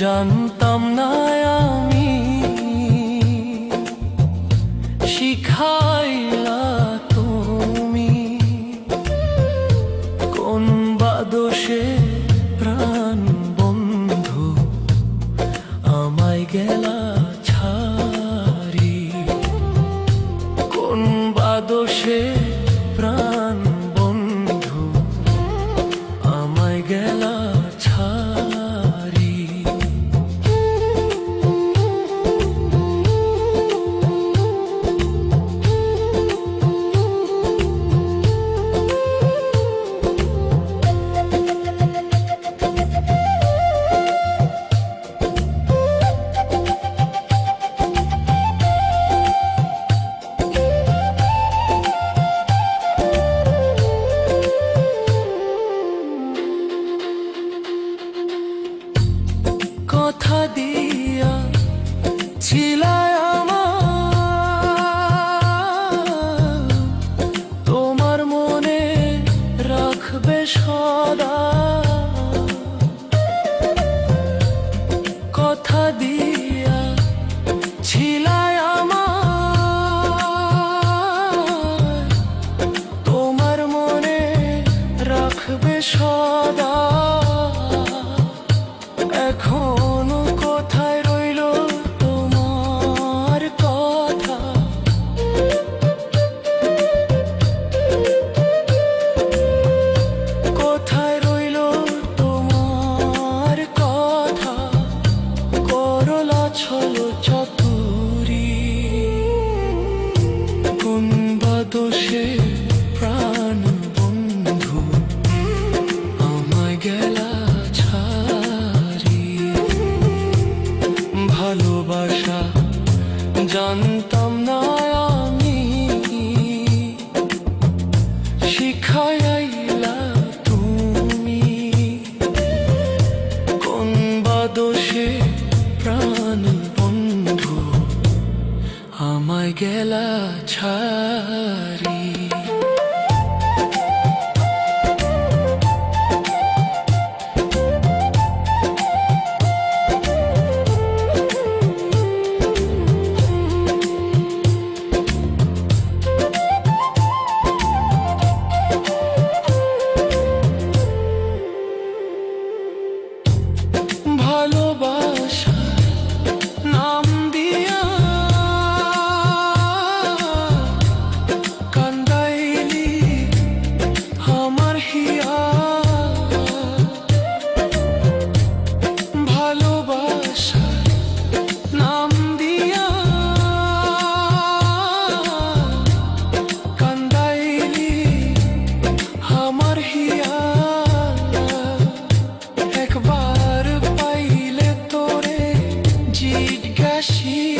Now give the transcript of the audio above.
জানতাম না আমি। শিখাইলা সদা। কথা দিয়া আমার। তোমার মনে রাখবে সদা। এখনও দোষে প্রাণ বন্ধু আমায় গেলা ছাড়ি। ভালোবাসা জানতাম না আমি। শিখাইলা তুমি। কোন বা প্রাণ গেলা ছাড়ি she